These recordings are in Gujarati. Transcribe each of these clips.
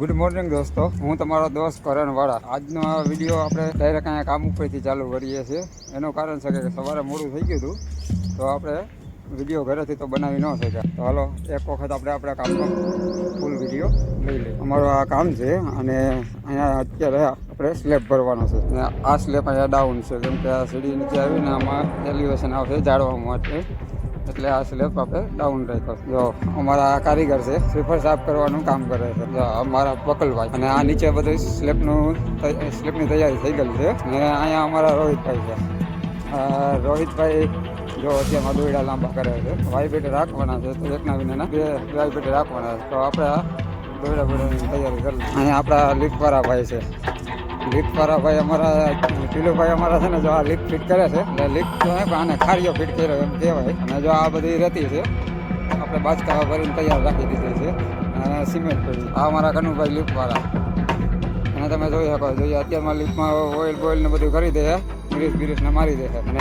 ગુડ મોર્નિંગ દોસ્તો. હું તમારો દોસ્ત કરણવાળા આજનો આ વીડિયો આપણે ડાયરેક્ટ અહીંયા કામ ઉપરથી ચાલુ કરીએ છીએ. એનું કારણ છે કે સવારે મોડું થઈ ગયું હતું, તો આપણે વીડિયો ઘરેથી તો બનાવી ન શક્યા. તો હાલો, એક વખત આપણે આપણા કામનો ફૂલ વીડિયો લઈ લઈએ. અમારું આ કામ છે અને અહીંયા અત્યારે આપણે સ્લેબ ભરવાનો છે. અને આ સ્લેબ અહીંયા ડાઉન છે. કેમ કે આ સીડી નીચે આવીને આમાં એલિવેશન આવશે જાળવા માટે. એટલે આ સ્લેબ આપણે ડાઉન રહેતો જો, અમારા કારીગર છે સ્લીપર સાફ કરવાનું કામ કરે છે. જો, અમારા પકલભાઈ. અને આ નીચે બધું સ્લેબનું સ્લેબની તૈયારી થઈ ગયેલી છે. અને અહીંયા અમારા રોહિતભાઈ છે. રોહિતભાઈ જો અત્યારમાં દોયડા લાંબા કરે છે. વાઈ રાખવાના છે. તો એકના વિના બે વાઈ પેટે રાખવાના છે. તો આપણે દોયડા બોયડાની તૈયારી કરી. અહીંયા આપણા લિફ્ટવાળા ભાઈ છે. લિફ્ટવાળા ભાઈ અમારા ટીલુભાઈ અમારા છે ને જો આ લિફ્ટ ફિટ કરે છે, એટલે લિફ્ટ તો પણ આને ખારીઓ ફિટ કર્યો એમ કહેવાય. અને જો આ બધી રહેતી છે, આપણે બાચકા ભરીને તૈયાર રાખી દીધી છે, અને સિમેન્ટ પડી. આ અમારા કનુભાઈ લિફ્ટવાળા અને તમે જોઈ શકો, જોઈએ અત્યારમાં લિફ્ટમાં ઓઇલ બોઇલ ને બધું કરી દે છે, ગ્રીસ બ્રીસને મારી દે છે. અને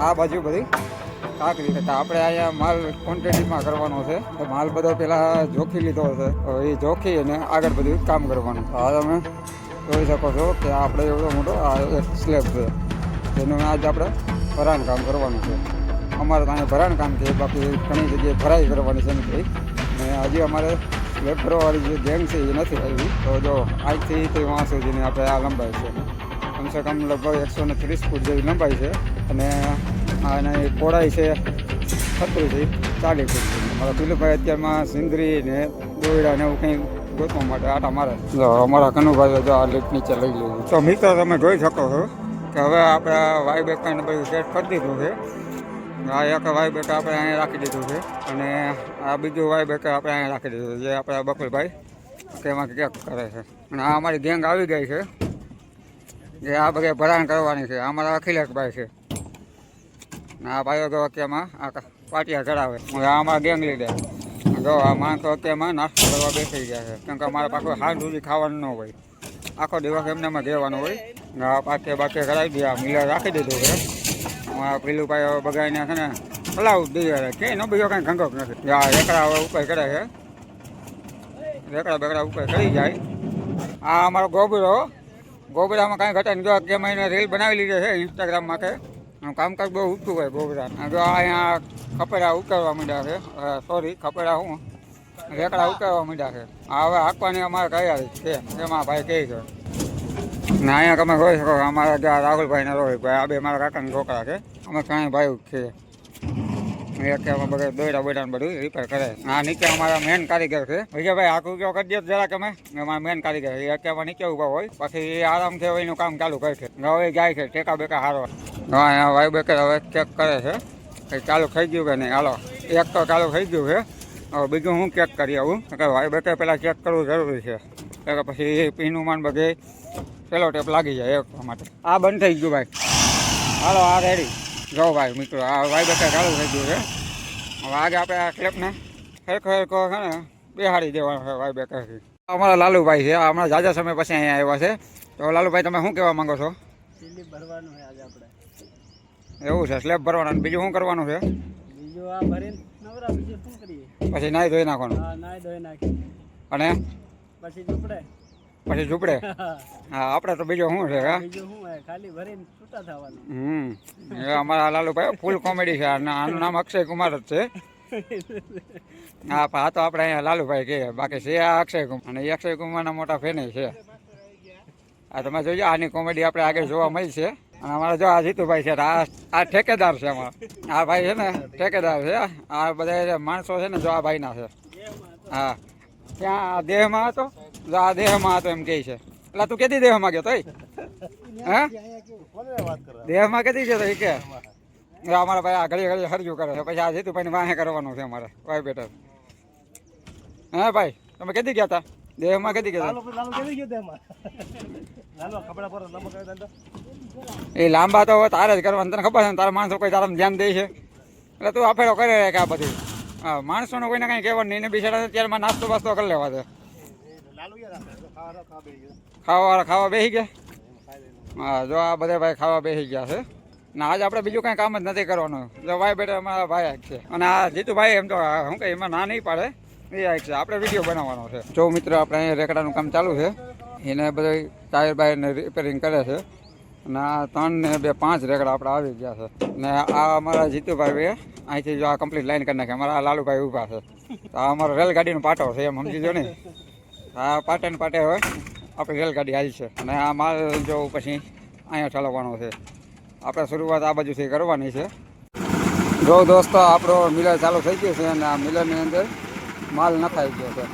આ- બાજુ બધી કાકરી છે. આપણે અહીંયા માલ ક્વોન્ટિટીમાં કરવાનો છે. તો માલ બધો પહેલાં જોખી લીધો છે. એ જોખી અને આગળ બધું કામ કરવાનું આ તમે? જોઈ શકો છો કે આપણે એવડો મોટો આ એક સ્લેબ છે. જેનું આજ આપણે ભરાણ કામ કરવાનું છે. અમારે ત્યાં ભરાણ કામ છે, બાકી ઘણી જગ્યાએ ભરાઈ કરવાની છે નથી અને હજી અમારે સ્લેબ ભરવાવાળી જે ગેંગ છે એ નથી આવી. તો જો આજથી તે વાં સુધીની આપણે આ લંબાઈ છે. કમસે કમ લગભગ એકસો ને ત્રીસ ફૂટ જેવી લંબાઈ છે. અને આની પહોળાઈ છે છત્રીસથી ચાલીસ ફૂટ. મારા પિલુભાઈ અત્યારમાં સિંદરી ને દોયડા ને એવું કંઈ ગોતવા માટે આટા મારે અમારા કનુભાઈ જો આ લિફ્ટ નીચે લઈ લીધું. તો મિત્રો, તમે જોઈ શકો છો કે હવે આપણે વાય બેકાને બધું સેટ કરી દીધું છે. આ એક વાય બેકા આપણે અહીંયા રાખી દીધું છે. અને આ બીજું વાય બેકા આપણે અહીંયા રાખી દીધું જે આપણા બકુલભાઈ તેમાં ક્યાંક કરે છે. અને આ અમારી ગેંગ આવી ગઈ છે. જે આ બધે ભરાણ કરવાની છે. અમારા અખિલેશભાઈ છે. આ ભાઈઓ જો આ પાટિયા ચડાવે. આ અમારા ગેંગ લીધે જો આ માણસો અત્યારમાં નાસ્તો કરવા બેસી ગયા છે. કેમ કે અમારા પાછું હાલ સુધી ખાવાનું ન હોય. આખો દિવસ એમને એમાં રહેવાનું હોય. પાકે બાકે કરાવી દઈએ મિલર રાખી દીધું છે. અમારા પેલું ભાઈ બગાડીને છે ને હલાવું દઈએ કે એનો બીજો કાંઈ ઘંઘક નથી. આ રેકડા હવે ઉપર કરે છે. રેકડા બેકડા ઉપર કરી જાય. આ અમારો ગોબરો, ગોબરામાં કાંઈ ઘટે જો કે મહિને રીલ બનાવી લીધી છે ઇન્સ્ટાગ્રામ માટે કામકાજ બહુ ઊંચું હોય ગોબરા જો અહીંયા કપડા ઉકેરવા માંડ્યા છે. સોરી કપડા હું? રેકડા ઉકેરવા માંડ્યા છે. હવે હાંકવાની અમારે તૈયારી છે. એમાં ભાઈ કહે છે. ને, અહીંયા તમે જોઈ શકો અમારા જ્યાં રાહુલભાઈ ને રોહિતભાઈ આ બે મારા કાકાના છોકરા છે. અમે ત્રણેય ભાઈ છીએ. એક અમે બધા દોયડા બોયડા બધું રિપેર કરે. આ નીચે અમારા મેન કારીગર છે. વિજયભાઈ, આખું કયો કરી દે જરાક અમે અમારા મેન કારીગર એ અત્યારમાં નીચે ઊભા હોય, પછી એ આરામથી એનું કામ ચાલુ કરે છે હવે જાય છે, ટેકા બેકા હારો હા વાયુ બેકર હવે ચેક કરે છે. કે ચાલુ થઈ ગયું કે નહીં? હાલો, એક તો ચાલુ થઈ ગયું છે. હવે બીજું હું ચેક કરી આવું? કે વાયુ બેકર પહેલાં ચેક કરવું જરૂરી છે. કે પછી પીનું માન બધે પેલો ટેપ લાગી જાય એક માટે. આ બંધ થઈ ગયું ભાઈ. હાલો, આ રેડી જો ભાઈ, મિત્રો, આ વાયુ બેટા ચાલુ થઈ ગયું છે. હવે આજે આપણે આ ક્લેપને હરખો હરખો છે ને બેહાડી દેવાનો છે વાયુ બેટાથી અમારા લાલુભાઈ છે. હમણાં જાજા સમય પછી અહીંયા આવ્યા છે. તો લાલુભાઈ, તમે શું કહેવા માંગો છો? ભરવાનું આજે આપણે. એવું છે સ્લેબ ભરવાનું અને બીજું શું કરવાનું છે? બીજું આ ભરીને નવરા બીજું શું કરીએ? પછી નાઈ ધોઈ નાખવાનું. હા નાઈ ધોઈ નાખી અને? પછી ઝૂપડે. પછી ઝૂપડે? હા આપણે તો બીજો શું છે હા? બીજું શું હોય? ખાલી ભરીને છૂટા થવાનું. હમ એ અમારા લાલુભાઈ ફૂલ કોમેડી છે અને આનું નામ અક્ષય કુમાર જ છે. હા હા આ તો આપણે અહીંયા લાલુભાઈ કહીએ બાકી છે આ અક્ષય કુમાર. અને એ અક્ષય કુમારના મોટા ફેન છે. આ તમે જોજો આની કોમેડી આપણે આગળ જોવા મળી છે. અને અમારા જો આ જીતુભાઈ છે, આ આ ઠેકેદાર છે અમારા. આ ભાઈ છે ને, ઠેકેદાર છે આ બધા માણસો છે ને, જો આ ભાઈના છે. હા. ત્યાં આ દેહમાં હતો, જો આ દેહમાં હતો એમ કહે છે. એટલે તું કેદી દેહમાં ગયો તોય? હા? દેહમાં કેદી છે તો એ કે અમારા ભાઈ આ ઘડી ઘડી હરજુ કરે છે. પછી આ જીતુભાઈને વાહે કરવાનું છે અમારે ભાઈ બેટર હા ભાઈ, તમે કેદી ગયા હતા દેહમાં કેદી ગયા હતા એ લાંબા તો તારે જ કરવાનું. તને ખબર છે તારા માણસો કોઈ તારા ધ્યાન દે છે? એટલે તું આફેરો કરે કે આ બધું. હા, માણસોને કોઈને કાંઈ કહેવાનું નહીં. ને બિચારા અત્યારે નાસ્તો બાસ્તો કરી લેવા છે ખાવા ખાવા બેસી ગયા? હા, જો આ બધા ભાઈ ખાવા બેસી ગયા છે. ને આજે આપણે બીજું કાંઈ કામ જ નથી કરવાનું. જો ભાઈ બેટા અમારા ભાઈ છે. અને આ જીતુભાઈ એમ તો શું કહે, એમાં ના નહીં પાડે. એ આ છે. આપણે વીડિયો બનાવવાનો છે. જો મિત્ર, આપણે અહીંયા રેકડાનું કામ ચાલુ છે. એને બધા ટાયર બાયરને રિપેરિંગ કરે છે. અને આ ત્રણ ને બે પાંચ રેકડા આપણે આવી ગયા છે. ને આ અમારા જીતુભાઈ અહીંથી જો આ કમ્પ્લીટ લાઈન કરી નાખે. અમારા લાલુભાઈ ઊભા છે. તો આ અમારો રેલગાડીનો પાટો છે એમ, સમજી જો ને? આ પાટે ને પાટે હોય આપણી રેલગાડી હાલ છે. અને આ માલ જો પછી અહીંયા ચલાવવાનો છે. આપણે શરૂઆત આ બાજુથી કરવાની છે. જો દોસ્તો, આપણો મિલર ચાલુ થઈ ગયો છે અને આ મિલરની અંદર માલ નખાઈ ગયો છે.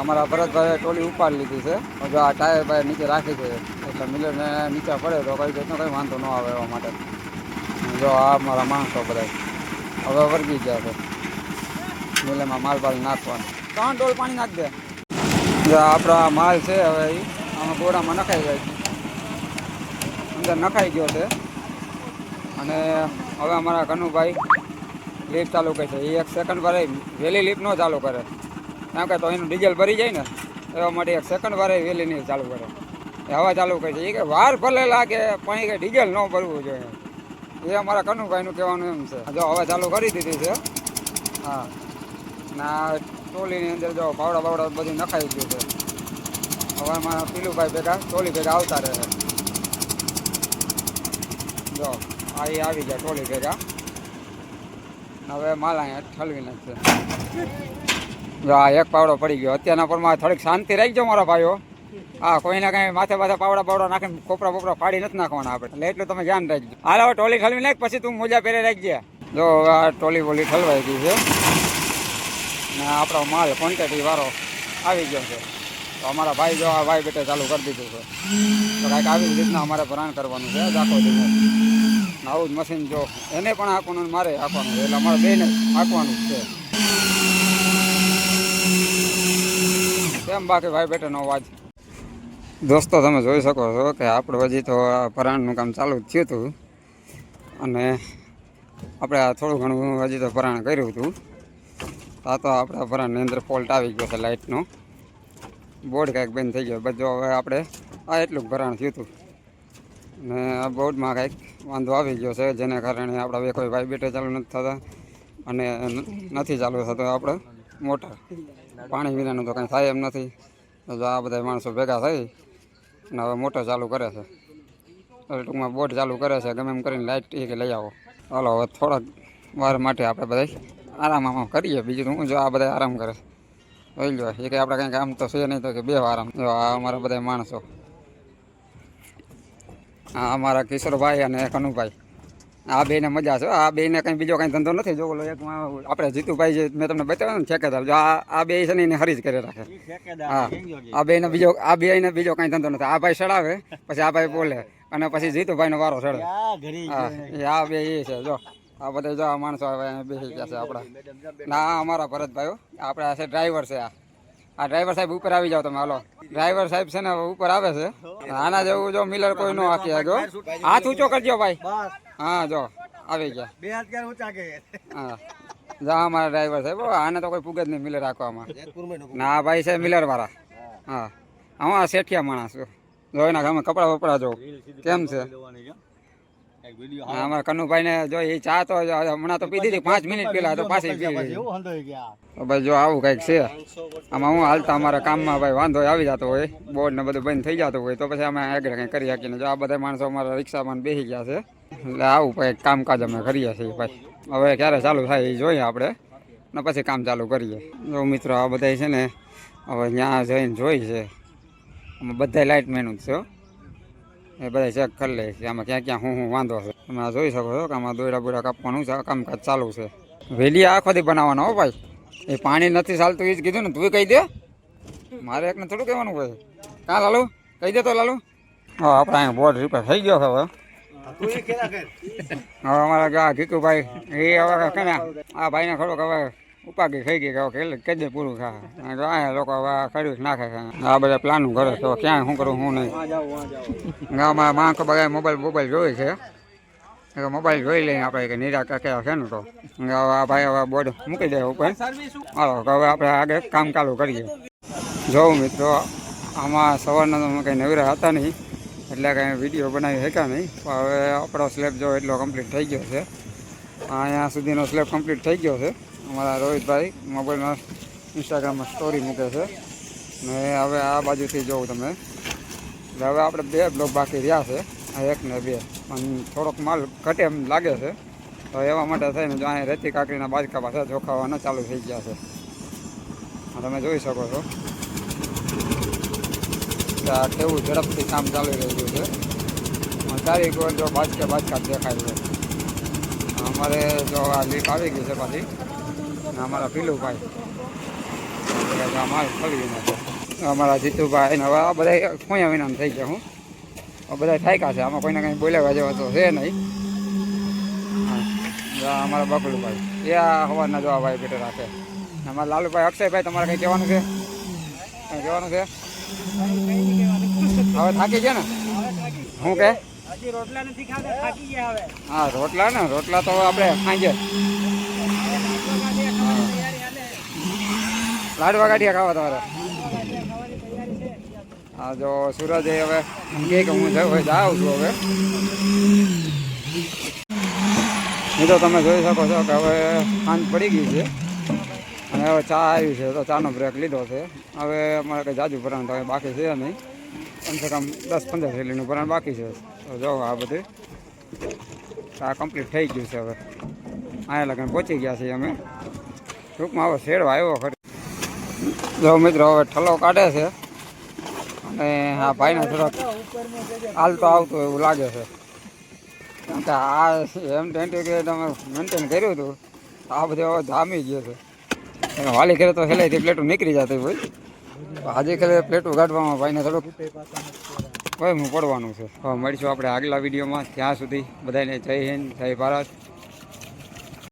અમારા ભરતભાઈએ ટોલી ઉપાડી લીધી છે. જો આ ટાયર ભાઈ નીચે રાખી છે. એટલે મિલરને નીચે પડે તો કઈ રીતનો કંઈ વાંધો ન આવે એવા માટે. જો આ મારા માણસો બધા હવે વર્ગી ગયા છે. મિલરમાં માલ બાલ નાખવાનો. ત્રણ ડોલ પાણી નાખ દે. જો આપણો માલ છે હવે એ આમાં ગોળામાં નખાઈ જાય અંદર નખાઈ ગયો છે. અને હવે અમારા કનુભાઈ લીફ ચાલુ કરે છે. એ એક સેકન્ડ વારે વહેલી લીફ ન ચાલુ કરે. કારણ કે તો એનું ડીઝલ ભરી જાય ને, એવા માટે એક સેકન્ડ વારે વહેલી નહીં ચાલુ કરે. હવા ચાલુ કરી છે. એ કે વાર ભલે લાગે, પણ એ ડીઝલ ન ભરવું જોઈએ. એ અમારા કનુભાઈનું કહેવાનું એમ છે. જો હવા ચાલુ કરી દીધી છે, હા. ના ટોલીની અંદર જો પાવડા બાવડા બધું નખાઈ ગયું છે. હવે એમાં પીલુભાઈ ભેગા, ટોલી ભેગા આવતા રહે જો, આ એ આવી ગયા ટોલી ભેગા. હવે માલ અહીંયા ઠલવી નાખશે જો આ એક પાવડો પડી ગયો. અત્યારના પરમાં થોડીક શાંતિ રાખજો મારા ભાઈઓ. હા, કોઈને કાંઈ માથે માથે પાવડા પાવડા નાખીને કોપરા બોપરા ફાડી નથી નાખવાના આપણે. એટલે એટલું તમે ધ્યાન રાખજો. હાલ હવે ટોલી ઠલવી નાખ, પછી તું મોજા પહેરે રાખજે. જો, આ ટોલી બોલી ઠલવાઈ ગઈ છે. ને આપણો માલ ક્વોન્ટિટી વાળો આવી ગયો છે. તો અમારા ભાઈ જો આ ભાઈ બેટે ચાલુ કરી દીધું છે. તો કાંઈક આવી રીતના અમારે ભરાણ કરવાનું છે આખો દિવસ. આવું જ મશીન જો, એને પણ હાંકવાનું ને મારે હાંકવાનું છે. એટલે અમારે બેને હાંકવાનું છે. કેમ બાકી ભાઈ બેટેનો અવાજ? દોસ્તો, તમે જોઈ શકો છો કે આપણું હજી તો આ ભરાણનું કામ ચાલુ જ થયું હતું. અને આપણે આ થોડું ઘણું હજી તો પરાણ કર્યું હતું. આ તો આપણા ભરાણની અંદર ફોલ્ટ આવી ગયો છે લાઇટનો બોર્ડ કાંઈક બંધ થઈ ગયો. બધું હવે આપણે આ એટલું જ ભરાણ થયું હતું. ને આ બોર્ડમાં કાંઈક વાંધો આવી ગયો છે, જેને કારણે આપણા બે કોઈ બેટે ચાલુ નથી થતા અને નથી ચાલુ થતો આપણે મોટર પાણી વિનાનું તો કાંઈ થાય એમ નથી. આ બધા માણસો ભેગા થઈ અને હવે મોટર ચાલુ કરે છે. હવે ટૂંકમાં બોટ ચાલુ કરે છે. ગમે એમ કરીને લાઇટ એ કે લઈ આવો. હાલો, હવે થોડાક વાર માટે આપણે બધા આરામ કરીએ. બીજું હું જો આ બધા આરામ કરે જોઈ લો એ કંઈ આપણે કંઈ કામ તો છે નહીં તો કે બે આરામ જો આ અમારા બધા માણસો. આ અમારા કિશોરભાઈ અને કનુભાઈ આ બેને મજા છે. આ બેને કંઈ બીજો કંઈ ધંધો નથી. જો ઓલો એક આપણે જીતુભાઈ જે મેં તમને બતાવ્યો ને ઠેકેદાર જો આ આ બે છે ને એને હરીજ કરી રાખે. હા. આ બેને બીજો આ બેને બીજો કાંઈ ધંધો નથી. આ ભાઈ ચડાવે પછી આ ભાઈ બોલે અને પછી જીતુભાઈનો વારો એ આ બે એ છે. જો આ બધા જો આ માણસો હવે બેસી ગયા છે આપણા. ના અમારા ભરતભાઈઓ આપણા છે ડ્રાઈવર છે આ. આ ડ્રાઈવર સાહેબ ઉપર આવી જાવ તમે હાલો. ડ્રાઈવર સાહેબ છે ને ઉપર આવે છે. આના જેવું જો મિલર કોઈ નો આખી આગળ હાથ ઊંચો કરજો ભાઈ. હા જો આવી ગયા. બે હાથ ક્યારે ઊંચા કે? હા. જા અમારા ડ્રાઈવર સાહેબ આને તો કોઈ પૂગે જ નહીં મિલર રાખવામાં. ના ભાઈ છે મિલર વાળા. હા. હું આ શેઠિયા માણસ છું. જો એના ગામે કપડા વપડા જો કેમ છે? હા, અમારા કનુભાઈ ને જો એ ચા તો હમણાં તો પીધી હતી પાંચ મિનિટ પેલા તો પાછી ભાઈ જો આવું કંઈક છે. આમાં હું હાલતા અમારા કામમાં ભાઈ વાંધો આવી જતો હોય. બોર્ડ ને બધું બંધ થઈ જતું હોય તો પછી અમે આગળ કંઈ કરી શકીએ જો આ બધા માણસો અમારા રિક્ષામાં બેસી ગયા છે. એટલે આવું પછી કામકાજ અમે કરીએ છીએ ભાઈ હવે ક્યારે ચાલુ થાય એ જોઈએ આપણે. ને પછી કામ ચાલુ કરીએ. જો મિત્રો આ બધા છે ને, હવે ત્યાં જઈને જોઈ છે. અમે બધા લાઇટ મેન જ છે. એ બધા ચેક કરી લે છે. આમાં ક્યાં ક્યાં હું હું વાંધો છે. તમે આ જોઈ શકો છો કે આમાં દોયડા બોયડા કાપવાનું છે કામકાજ ચાલુ છે. વેલી આખોથી બનાવવાનો હો ભાઈ. એ પાણી નથી ચાલતું એ જ કીધું ને, તું કહી દે. મારે એકને થોડું કહેવાનું હોય. કાં લાલુ? કહી દે તો લાલુ. હા, આપણે અહીંયા બોર્ડ રિપેર થઈ ગયો હવે. હવે અમારા આ જીતુભાઈ, એ હવે કે આ ભાઈને થોડુંક હવે ઉપાગી થઈ ગઈ કે કેદે પૂરું થાય. જો અહીંયા લોકો હવે નાખે છે. આ બધા પ્લાનું કરે તો ક્યાં શું કરું, શું નહીં. ગામમાં માણસો બધા મોબાઈલ મોબાઈલ જોઈ છે. મોબાઈલ જોઈ લઈએ આપણે કે નિરા કયા છે ને તો. આ ભાઈ હવે બોર્ડ મૂકી દે ઉપર. હાલો, તો હવે આપણે આગળ કામ ચાલુ કરીએ. જો મિત્રો, આમાં સવારના તો કંઈ નવીરા હતા નહીં. એટલે કાંઈ વીડિયો બનાવી શક્યા નહીં. પણ હવે આપણો સ્લેબ જો એટલો કમ્પ્લીટ થઈ ગયો છે. અહીંયા સુધીનો સ્લેબ કમ્પ્લીટ થઈ ગયો છે. અમારા રોહિતભાઈ મોબાઈલમાં ઇન્સ્ટાગ્રામમાં સ્ટોરી મૂકે છે. ને હવે આ બાજુથી જોઉં તમે. એટલે હવે આપણે બે બ્લોક બાકી રહ્યા છે. એક ને બે. પણ થોડોક માલ ઘટે એમ લાગે છે. તો એવા માટે થઈને જો અહીંયા રેતી કાકરીના બાજકા પાછા જોખાવાના ચાલુ થઈ ગયા છે. તમે જોઈ શકો છો. કેવું ઝડપથી કામ ચાલી રહ્યું છે. અને એક જો બાજકે બાજકા દેખાય છે. અમારે જો આ લીક આવી ગઈ છે પાછી. અમારા પીલુભાઈ એટલે ફરી છે. અમારા જીતુભાઈ ને હવે આ બધા ખોયા વિનામ થઈ ગયા હું. બધા થાયકા છે. આમાં કોઈને કંઈ બોલાવા જેવા તો છે નહીં. અમારા બકલુભાઈ. એ આ હવાના જો આ ભાઈ પેટે રાખે અમારા લાલુભાઈ, અક્ષયભાઈ, તમારે કંઈ કહેવાનું છે? કંઈ કહેવાનું છે? હવે થાકી છે ને? હું કે? હજી રોટલા નથી ખાતા થાકી ગયા હવે. હા રોટલા ને? રોટલા તો આપણે સાંજે લાડવા ગાંઠિયા ખાવા તમારે? હા જો સુરજ હવે કે હું જાઉં છું હવે. મિત્રો તમે જોઈ શકો છો કે હવે સાંજ પડી ગઈ છે. અને હવે ચા આવી છે, તો ચાનો બ્રેક લીધો છે. હવે અમારે કંઈ જાજુ ભરાણ તો બાકી છે નહીં. કમસે કમ દસ પંદર થેલીનું ભરાણ બાકી છે. તો જો આ બધું આ કમ્પ્લીટ થઈ ગયું છે હવે. અહીંયા લગન પહોંચી ગયા છીએ અમે. ટૂંકમાં હવે શેડો આવ્યો ખરી. જો મિત્રો હવે ઠલો કાઢે છે. અને આ ભાઈને થોડોક હાલતો આવતું એવું લાગે છે. કારણ કે આ એમ ટેન્ટી તમે મેન્ટેન કર્યું હતું આ બધું હવે જામી ગયો છે. વાલી કરે તો હેલાઈથી પ્લેટો નીકળી જતી હોય. આજે ખેલે પ્લેટો કાઢવામાં ભાઈને થોડુંક ભાઈ હું પડવાનું છે. હવે મળીશું આપણે આગલા વિડીયોમાં. ત્યાં સુધી બધાને જય હિન્દ, જય ભારત.